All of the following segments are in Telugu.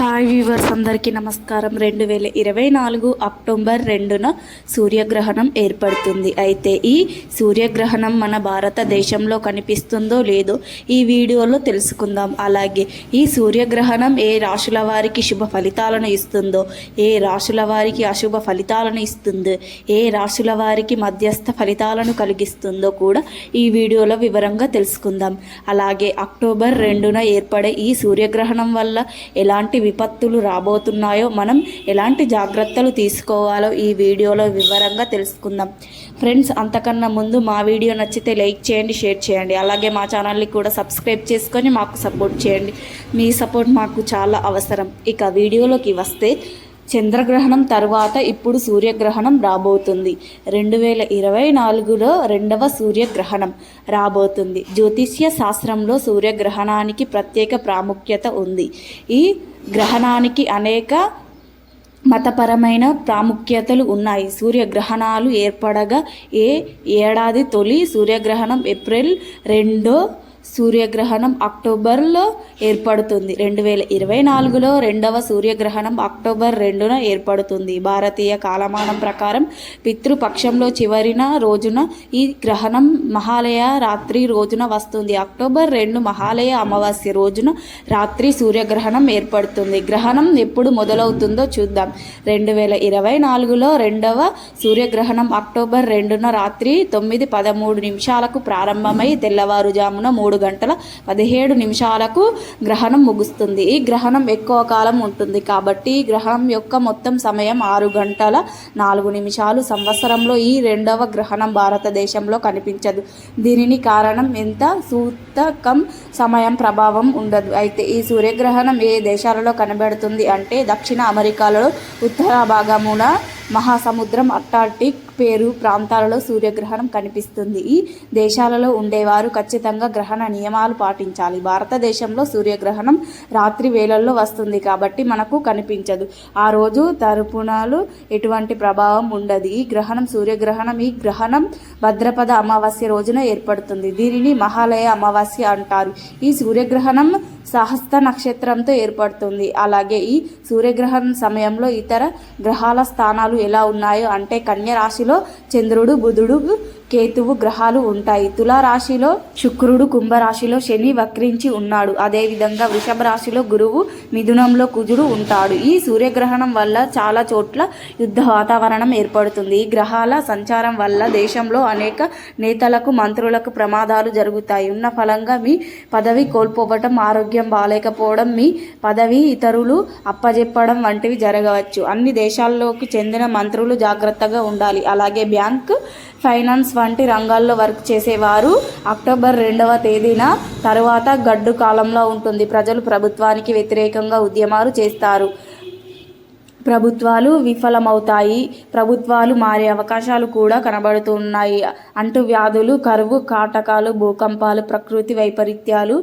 హాయ్ వ్యూవర్స్ అందరికీ నమస్కారం. రెండు వేల ఇరవై నాలుగు అక్టోబర్ రెండున సూర్యగ్రహణం ఏర్పడుతుంది. అయితే ఈ సూర్యగ్రహణం మన భారతదేశంలో కనిపిస్తుందో లేదో ఈ వీడియోలో తెలుసుకుందాం. అలాగే ఈ సూర్యగ్రహణం ఏ రాశుల వారికి శుభ ఫలితాలను ఇస్తుందో ఏ రాశుల వారికి అశుభ ఫలితాలను ఇస్తుందో ఏ రాశుల వారికి మధ్యస్థ ఫలితాలను కలిగిస్తుందో కూడా ఈ వీడియోలో వివరంగా తెలుసుకుందాం. అలాగే అక్టోబర్ రెండున ఏర్పడే ఈ సూర్యగ్రహణం వల్ల ఎలాంటి విపత్తులు రాబోతున్నాయో మనం ఎలాంటి జాగ్రత్తలు తీసుకోవాలో ఈ వీడియోలో వివరంగా తెలుసుకుందాం. ఫ్రెండ్స్ అంతకన్నా ముందు మా వీడియో నచ్చితే లైక్ చేయండి షేర్ చేయండి. అలాగే మా ఛానల్ని కూడా సబ్స్క్రైబ్ చేసుకొని మాకు సపోర్ట్ చేయండి. మీ సపోర్ట్ మాకు చాలా అవసరం. ఇక వీడియోలోకి వస్తే చంద్రగ్రహణం తర్వాత ఇప్పుడు సూర్యగ్రహణం రాబోతుంది. రెండు వేల ఇరవై నాలుగులో రెండవ సూర్యగ్రహణం రాబోతుంది. జ్యోతిష్య శాస్త్రంలో సూర్యగ్రహణానికి ప్రత్యేక ప్రాముఖ్యత ఉంది. ఈ గ్రహణానికి అనేక మతపరమైన ప్రాముఖ్యతలు ఉన్నాయి. సూర్యగ్రహణాలు ఏర్పడగా ఏ ఏడాది తొలి సూర్యగ్రహణం? ఏప్రిల్ రెండో సూర్యగ్రహణం అక్టోబర్లో ఏర్పడుతుంది. రెండు వేల ఇరవై నాలుగులో రెండవ సూర్యగ్రహణం అక్టోబర్ రెండున ఏర్పడుతుంది. భారతీయ కాలమానం ప్రకారం పితృపక్షంలో చివరిన రోజున ఈ గ్రహణం మహాలయ రాత్రి రోజున వస్తుంది. అక్టోబర్ రెండు మహాలయ అమావాస్య రోజున రాత్రి సూర్యగ్రహణం ఏర్పడుతుంది. గ్రహణం ఎప్పుడు మొదలవుతుందో చూద్దాం. రెండు వేల ఇరవై నాలుగులో రెండవ సూర్యగ్రహణం అక్టోబర్ రెండున రాత్రి తొమ్మిది పదమూడు నిమిషాలకు ప్రారంభమై తెల్లవారుజామున మూడు గంటల పదిహేడు నిమిషాలకు గ్రహణం ముగుస్తుంది. ఈ గ్రహణం ఎక్కువ కాలం ఉంటుంది. కాబట్టి ఈ గ్రహణం యొక్క మొత్తం సమయం ఆరు గంటల నాలుగు నిమిషాలు. సంవత్సరంలో ఈ రెండవ గ్రహణం భారతదేశంలో కనిపించదు. దీనిని కారణం ఎంత? సూతకం సమయం ప్రభావం ఉండదు. అయితే ఈ సూర్యగ్రహణం ఏ దేశాలలో కనబడుతుంది అంటే దక్షిణ అమెరికాలో ఉత్తర భాగమున మహాసముద్రం అట్లాంటిక్ పేరు ప్రాంతాలలో సూర్యగ్రహణం కనిపిస్తుంది. ఈ దేశాలలో ఉండేవారు ఖచ్చితంగా గ్రహణ నియమాలు పాటించాలి. భారతదేశంలో సూర్యగ్రహణం రాత్రి వేళల్లో వస్తుంది కాబట్టి మనకు కనిపించదు. ఆ రోజు తరపునాలు ఎటువంటి ప్రభావం ఉండదు. ఈ గ్రహణం సూర్యగ్రహణం ఈ గ్రహణం భద్రపద అమావాస్య రోజున ఏర్పడుతుంది. దీనిని మహాలయ అమావాస్య అంటారు. ఈ సూర్యగ్రహణం సహస్త నక్షత్రంతో ఏర్పడుతుంది. అలాగే ఈ సూర్యగ్రహణం సమయంలో ఇతర గ్రహాల స్థానాలు ఎలా ఉన్నాయో అంటే కన్య రాశిలో చంద్రుడు బుధుడు కేతువు గ్రహాలు ఉంటాయి. తులారాశిలో శుక్రుడు కుంభరాశిలో శని వక్రించి ఉన్నాడు. అదేవిధంగా వృషభ రాశిలో గురువు మిథునంలో కుజుడు ఉంటాడు. ఈ సూర్యగ్రహణం వల్ల చాలా చోట్ల యుద్ధ వాతావరణం ఏర్పడుతుంది. ఈ గ్రహాల సంచారం వల్ల దేశంలో అనేక నేతలకు మంత్రులకు ప్రమాదాలు జరుగుతాయి. ఉన్న ఫలంగా మీ పదవి కోల్పోవటం ఆరోగ్యం బాగాలేకపోవడం మీ పదవి ఇతరులు అప్పజెప్పడం వంటివి జరగవచ్చు. అన్ని దేశాల్లోకి చెందిన మంత్రులు జాగ్రత్తగా ఉండాలి. అలాగే బ్యాంక్ ఫైనాన్స్ వంటి రంగాల్లో వర్క్ చేసేవారు. అక్టోబర్ రెండవ తేదీన తరువాత గడ్డు కాలంలో ఉంటుంది. ప్రజలు ప్రభుత్వానికి వ్యతిరేకంగా ఉద్యమాలు చేస్తారు. ప్రభుత్వాలు విఫలమవుతాయి. ప్రభుత్వాలు మారే అవకాశాలు కూడా కనబడుతున్నాయి. అంటు వ్యాధులు కరువు కాటకాలు భూకంపాలు ప్రకృతి వైపరీత్యాలు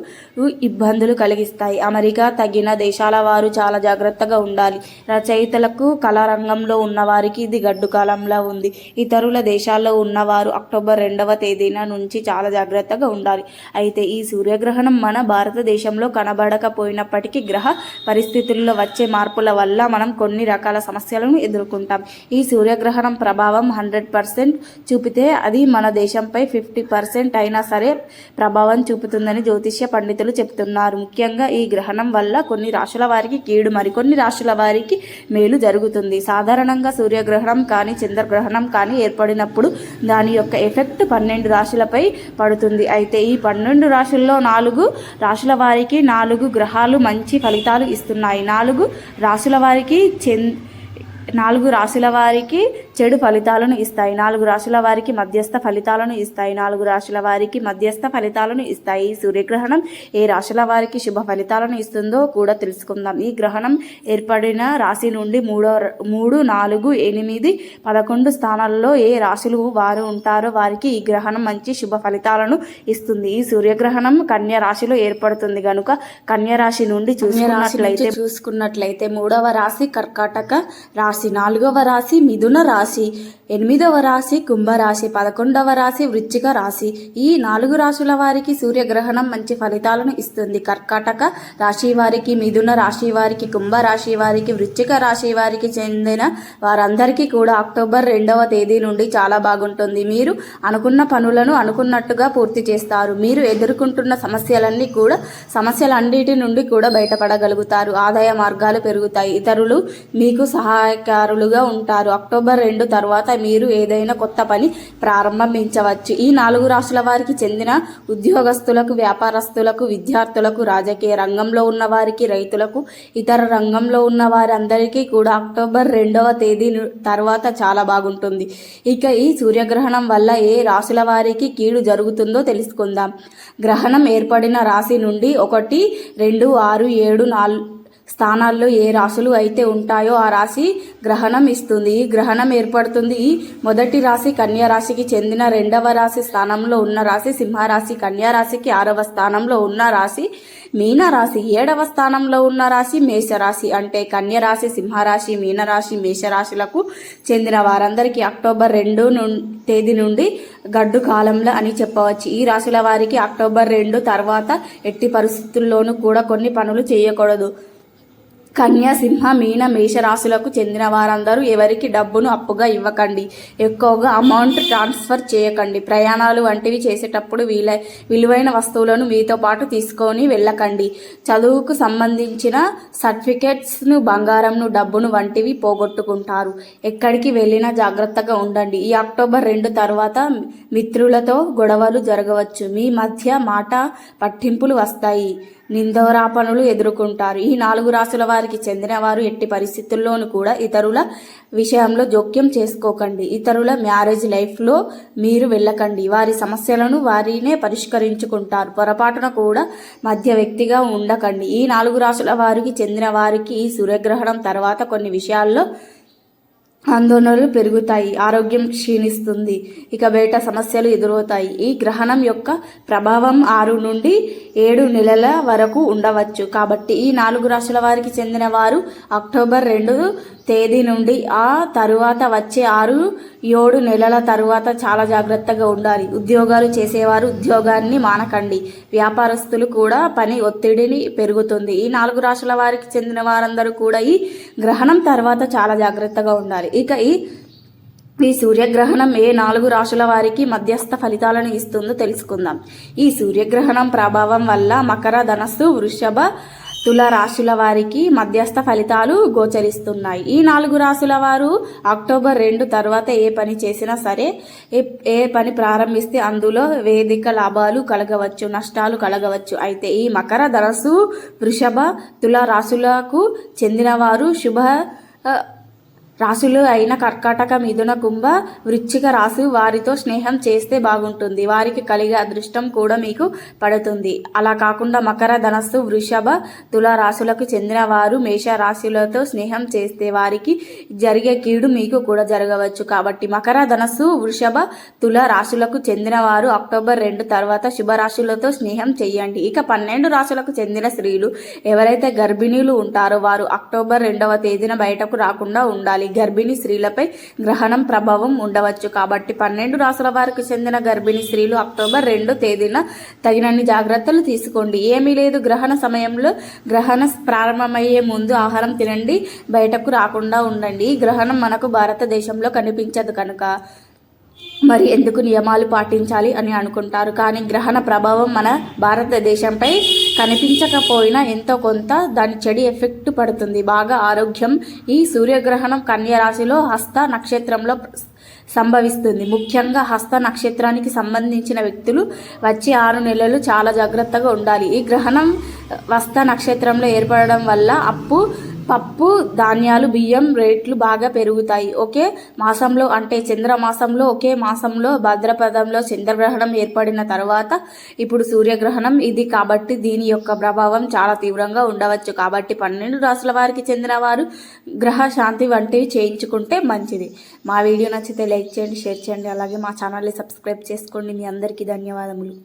ఇబ్బందులు కలిగిస్తాయి. అమెరికా తగిన దేశాల వారు చాలా జాగ్రత్తగా ఉండాలి. రచయితలకు కళారంగంలో ఉన్నవారికి ఇది గడ్డుకాలంలా ఉంది. ఇతరుల దేశాల్లో ఉన్నవారు అక్టోబర్ రెండవ తేదీన నుంచి చాలా జాగ్రత్తగా ఉండాలి. అయితే ఈ సూర్యగ్రహణం మన భారతదేశంలో కనబడకపోయినప్పటికీ గ్రహ పరిస్థితుల్లో వచ్చే మార్పుల వల్ల మనం కొన్ని రకాల సమస్యలను ఎదుర్కొంటాం. ఈ సూర్యగ్రహణం ప్రభావం హండ్రెడ్ పర్సెంట్ చూపితే అది మన దేశంపై ఫిఫ్టీ పర్సెంట్ అయినా సరే ప్రభావం చూపుతుందని జ్యోతిష్య పండితులు చెప్తున్నారు. ముఖ్యంగా ఈ గ్రహణం వల్ల కొన్ని రాశుల వారికి కీడు మరికొన్ని రాశుల వారికి మేలు జరుగుతుంది. సాధారణంగా సూర్యగ్రహణం కానీ చంద్రగ్రహణం కానీ ఏర్పడినప్పుడు దాని యొక్క ఎఫెక్ట్ పన్నెండు రాశులపై పడుతుంది. అయితే ఈ పన్నెండు రాశుల్లో నాలుగు రాశుల వారికి నాలుగు గ్రహాలు మంచి ఫలితాలు ఇస్తున్నాయి. నాలుగు రాశుల వారికి నాలుగు రాశుల వారికి చెడు ఫలితాలను ఇస్తాయి. నాలుగు రాశుల వారికి మధ్యస్థ ఫలితాలను ఇస్తాయి. నాలుగు రాశుల వారికి మధ్యస్థ ఫలితాలను ఇస్తాయి. ఈ సూర్యగ్రహణం ఏ రాశుల వారికి శుభ ఫలితాలను ఇస్తుందో కూడా తెలుసుకుందాం. ఈ గ్రహణం ఏర్పడిన రాశి నుండి మూడో మూడు నాలుగు ఎనిమిది పదకొండు స్థానాల్లో ఏ రాశులు వారు ఉంటారో వారికి ఈ గ్రహణం మంచి శుభ ఫలితాలను ఇస్తుంది. ఈ సూర్యగ్రహణం కన్య రాశిలో ఏర్పడుతుంది కనుక కన్య రాశి నుండి చూసుకున్నట్లయితే చూసుకున్నట్లయితే మూడవ రాశి కర్కాటక రాశి నాలుగవ రాశి మిథున రాశి. రాశి. ఎనిమిదవ రాశి కుంభరాశి పదకొండవ రాశి వృచ్చిక రాశి. ఈ నాలుగు రాశుల వారికి సూర్యగ్రహణం మంచి ఫలితాలను ఇస్తుంది. కర్కాటక రాశి వారికి మిథున రాశి వారికి కుంభ రాశి వారికి వృచ్చిక రాశి వారికి చెందిన వారందరికీ కూడా అక్టోబర్ రెండవ తేదీ నుండి చాలా బాగుంటుంది. మీరు అనుకున్న పనులను అనుకున్నట్టుగా పూర్తి చేస్తారు. మీరు ఎదుర్కొంటున్న సమస్యలన్నీ కూడా సమస్యలన్నిటి నుండి కూడా బయటపడగలుగుతారు. ఆదాయ మార్గాలు పెరుగుతాయి. ఇతరులు మీకు సహాయకారులుగా ఉంటారు. అక్టోబర్ రెండు తర్వాత మీరు ఏదైనా కొత్త పని ప్రారంభించవచ్చు. ఈ నాలుగు రాష్ట్రాల వారికి చెందిన ఉద్యోగస్తులకు వ్యాపారస్తులకు విద్యార్థులకు రాజకీయ రంగంలో ఉన్న వారికి రైతులకు ఇతర రంగంలో ఉన్న వారందరికీ కూడా అక్టోబర్ రెండవ తేదీ తర్వాత చాలా బాగుంటుంది. ఇక ఈ సూర్యగ్రహణం వల్ల ఏ రాశుల వారికి కీడు జరుగుతుందో తెలుసుకుందాం. గ్రహణం ఏర్పడిన రాశి నుండి ఒకటి రెండు ఆరు ఏడు నాలుగు స్థానాల్లో ఏ రాశులు అయితే ఉంటాయో ఆ రాశి గ్రహణం ఇస్తుంది. ఈ గ్రహణం ఏర్పడుతుంది ఈ మొదటి రాశి కన్యా రాశికి చెందిన రెండవ రాశి స్థానంలో ఉన్న రాశి సింహరాశి కన్యా రాశికి ఆరవ స్థానంలో ఉన్న రాశి మీనరాశి ఏడవ స్థానంలో ఉన్న రాశి మేషరాశి అంటే కన్యరాశి సింహరాశి మీనరాశి మేషరాశులకు చెందిన వారందరికీ అక్టోబర్ రెండు తేదీ నుండి గడ్డు కాలంలో అని చెప్పవచ్చు. ఈ రాశుల వారికి అక్టోబర్ రెండు తర్వాత ఎట్టి పరిస్థితుల్లోనూ కూడా కొన్ని పనులు చేయకూడదు. కన్యాసింహ మీన మేషరాశులకు చెందిన వారందరూ ఎవరికి డబ్బును అప్పుగా ఇవ్వకండి. ఎక్కువగా అమౌంట్ ట్రాన్స్ఫర్ చేయకండి. ప్రయాణాలు వంటివి చేసేటప్పుడు వీల విలువైన వస్తువులను మీతో పాటు తీసుకొని వెళ్ళకండి. చదువుకు సంబంధించిన సర్టిఫికేట్స్ను బంగారంను డబ్బును వంటివి పోగొట్టుకుంటారు. ఎక్కడికి వెళ్ళినా జాగ్రత్తగా ఉండండి. ఈ అక్టోబర్ రెండు తర్వాత మిత్రులతో గొడవలు జరగవచ్చు. మీ మధ్య మాట పట్టింపులు వస్తాయి. నిందోరాపణలు ఎదుర్కొంటారు. ఈ నాలుగు రాసుల వారికి చెందిన వారు ఎట్టి పరిస్థితుల్లోనూ కూడా ఇతరుల విషయంలో జోక్యం చేసుకోకండి. ఇతరుల మ్యారేజ్ లైఫ్లో మీరు వెళ్ళకండి. వారి సమస్యలను వారినే పరిష్కరించుకుంటారు. పొరపాటున కూడా మధ్య వ్యక్తిగా ఉండకండి. ఈ నాలుగు రాసుల వారికి చెందిన వారికి ఈ సూర్యగ్రహణం తర్వాత కొన్ని విషయాల్లో ఆందోళనలు పెరుగుతాయి ఆరోగ్యం క్షీణిస్తుంది ఇక బయట సమస్యలు ఎదురవుతాయి. ఈ గ్రహణం యొక్క ప్రభావం ఆరు నుండి ఏడు నెలల వరకు ఉండవచ్చు. కాబట్టి ఈ నాలుగు రాష్ట్రాల వారికి చెందిన వారు అక్టోబర్ రెండు తేదీ నుండి ఆ తరువాత వచ్చే ఆరు ఏడు నెలల తరువాత చాలా జాగ్రత్తగా ఉండాలి. ఉద్యోగాలు చేసేవారు ఉద్యోగాన్ని మానకండి. వ్యాపారస్తులు కూడా పని ఒత్తిడిని పెరుగుతుంది. ఈ నాలుగు రాష్ట్రాల వారికి చెందిన వారందరూ కూడా ఈ గ్రహణం తర్వాత చాలా జాగ్రత్తగా ఉండాలి. ఇక ఈ ఈ సూర్యగ్రహణం ఏ నాలుగు రాశుల వారికి మధ్యస్థ ఫలితాలను ఇస్తుందో తెలుసుకుందాం. ఈ సూర్యగ్రహణం ప్రభావం వల్ల మకర ధనస్సు వృషభ తుల రాశుల వారికి మధ్యస్థ ఫలితాలు గోచరిస్తున్నాయి. ఈ నాలుగు రాశుల వారు అక్టోబర్ రెండు తర్వాత ఏ పని చేసినా సరే ఏ ఏ పని ప్రారంభిస్తే అందులో వేదిక లాభాలు కలగవచ్చు నష్టాలు కలగవచ్చు. అయితే ఈ మకర ధనస్సు వృషభ తుల రాశులకు చెందినవారు శుభ రాసులు రాశులు అయిన కర్కాటక మిథున కుంభ వృచ్చిక రాసు వారితో స్నేహం చేస్తే బాగుంటుంది. వారికి కలిగే అదృష్టం కూడా మీకు పడుతుంది. అలా కాకుండా మకర ధనస్సు వృషభ తుల రాశులకు చెందిన వారు మేష రాశులతో స్నేహం చేస్తే వారికి జరిగే కీడు మీకు కూడా జరగవచ్చు. కాబట్టి మకర ధనస్సు వృషభ తుల రాశులకు చెందిన వారు అక్టోబర్ రెండు తర్వాత శుభరాశులతో స్నేహం చేయండి. ఇక పన్నెండు రాశులకు చెందిన స్త్రీలు ఎవరైతే గర్భిణీలు ఉంటారో వారు అక్టోబర్ రెండవ తేదీన బయటకు రాకుండా ఉండాలి. గర్భిణీ స్త్రీలపై గ్రహణం ప్రభావం ఉండవచ్చు. కాబట్టి పన్నెండు రాసుల వారికి చెందిన గర్భిణీ స్త్రీలు అక్టోబర్ రెండో తేదీన తగినన్ని జాగ్రత్తలు తీసుకోండి. ఏమీ లేదు. గ్రహణ సమయంలో గ్రహణ ప్రారంభమయ్యే ముందు ఆహారం తినండి. బయటకు రాకుండా ఉండండి. ఈ గ్రహణం మనకు భారతదేశంలో కనిపించదు కనుక. మరి ఎందుకు నియమాలు పాటించాలి అని అనుకుంటారు. కానీ గ్రహణ ప్రభావం మన భారతదేశంపై కనిపించకపోయినా ఎంతో కొంత దాని చెడి ఎఫెక్ట్ పడుతుంది. బాగా ఆరోగ్యం ఈ సూర్యగ్రహణం కన్యరాశిలో హస్త నక్షత్రంలో సంభవిస్తుంది. ముఖ్యంగా హస్త నక్షత్రానికి సంబంధించిన వ్యక్తులు వచ్చే ఆరు నెలలు చాలా జాగ్రత్తగా ఉండాలి. ఈ గ్రహణం హస్త నక్షత్రంలో ఏర్పడడం వల్ల అప్పు పప్పు ధాన్యాలు బియ్యం రేట్లు బాగా పెరుగుతాయి. ఒకే మాసంలో అంటే చంద్రమాసంలో ఒకే మాసంలో భద్రపదంలో చంద్రగ్రహణం ఏర్పడిన తర్వాత ఇప్పుడు సూర్యగ్రహణం ఇది కాబట్టి దీని యొక్క ప్రభావం చాలా తీవ్రంగా ఉండవచ్చు. కాబట్టి పన్నెండు రాసుల వారికి చెందిన వారు గ్రహ శాంతి వంటివి చేయించుకుంటే మంచిది. మా వీడియో నచ్చితే లైక్ చేయండి షేర్ చేయండి. అలాగే మా ఛానల్ని సబ్స్క్రైబ్ చేసుకోండి. మీ అందరికీ ధన్యవాదములు.